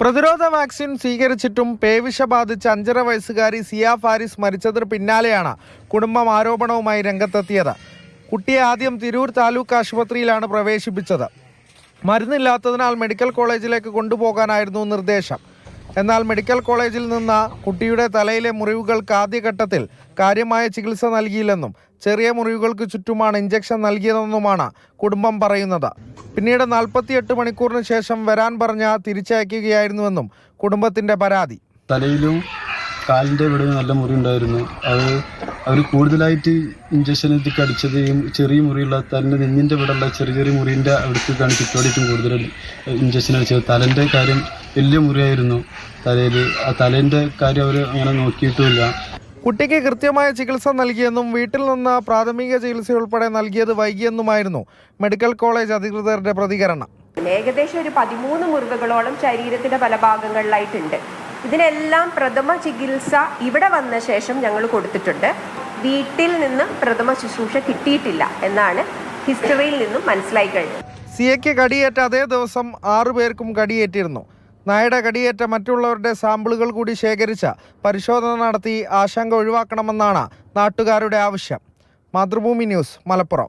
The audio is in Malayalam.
പ്രതിരോധ വാക്സിൻ സ്വീകരിച്ചിട്ടും പേവിഷ ബാധിച്ച അഞ്ചര വയസ്സുകാരി സിയ ഫാരിസ് മരിച്ചതിന് പിന്നാലെയാണ് കുടുംബം ആരോപണവുമായി രംഗത്തെത്തിയത്. കുട്ടിയെ ആദ്യം തിരൂർ താലൂക്ക് ആശുപത്രിയിലാണ് പ്രവേശിപ്പിച്ചത്. മരുന്നില്ലാത്തതിനാൽ മെഡിക്കൽ കോളേജിലേക്ക് കൊണ്ടുപോകാനായിരുന്നു നിർദ്ദേശം. എന്നാൽ മെഡിക്കൽ കോളേജിൽ നിന്ന് കുട്ടിയുടെ തലയിലെ മുറിവുകൾക്ക് ആദ്യഘട്ടത്തിൽ കാര്യമായ ചികിത്സ നൽകിയില്ലെന്നും ചെറിയ മുറിവുകൾക്ക് ചുറ്റുമാണ് ഇഞ്ചക്ഷൻ നൽകിയതെന്നുമാണ് കുടുംബം പറയുന്നത്. പിന്നീട് നാൽപ്പത്തിയെട്ട് മണിക്കൂറിന് ശേഷം വരാൻ പറഞ്ഞ തിരിച്ചയക്കുകയായിരുന്നുവെന്നും കുടുംബത്തിന്റെ പരാതി. തലയിലും കാലിന്റെ ഇവിടെ നല്ല മുറി ഉണ്ടായിരുന്നു. അത് അവർ കൂടുതലായിട്ട് ഇഞ്ചക്ഷൻ എത്തി അടിച്ചത് ചെറിയ മുറിയുള്ള തന്റെ നെഞ്ഞിന്റെ ഇവിടെ ഉള്ള ചെറിയ ചെറിയ മുറിന്റെ അവിടുത്തെ കാണി ചുറ്റുപാടിക്കും കൂടുതൽ ഇഞ്ചക്ഷൻ അടിച്ചത്. തലന്റെ കാര്യം വലിയ മുറിയായിരുന്നു. തലയിൽ ആ തലേന്റെ കാര്യം അവർ അങ്ങനെ നോക്കിയിട്ടുമില്ല. കുട്ടിക്ക് കൃത്യമായ ചികിത്സ നൽകിയെന്നും വീട്ടിൽ നിന്ന് പ്രാഥമിക ചികിത്സ ഉൾപ്പെടെ നൽകിയത് വൈകിയെന്നുമായിരുന്നു മെഡിക്കൽ കോളേജ് അധികൃതരുടെ പ്രതികരണം. ഏകദേശം ഒരു പതിമൂന്ന് മുറിവുകളോളം ശരീരത്തിന്റെ പല ഭാഗങ്ങളിലായിട്ടുണ്ട്. ഇതിനെല്ലാം പ്രഥമ ചികിത്സ ഇവിടെ വന്ന ശേഷം ഞങ്ങൾ കൊടുത്തിട്ടുണ്ട്. വീട്ടിൽ നിന്ന് പ്രഥമ ശുശ്രൂഷ കിട്ടിയിട്ടില്ല എന്നാണ് ഹിസ്റ്ററിയിൽ നിന്നും മനസ്സിലായി കഴിഞ്ഞത്. സിയയ്ക്ക് കടിയേറ്റ അതേ ദിവസം ആറു പേർക്കും കടിയേറ്റിരുന്നു. നായയുടെ കടിയേറ്റ മറ്റുള്ളവരുടെ സാമ്പിളുകൾ കൂടി ശേഖരിച്ച് പരിശോധന നടത്തി ആശങ്ക ഒഴിവാക്കണമെന്നാണ് നാട്ടുകാരുടെ ആവശ്യം. മാതൃഭൂമി ന്യൂസ് മലപ്പുറം.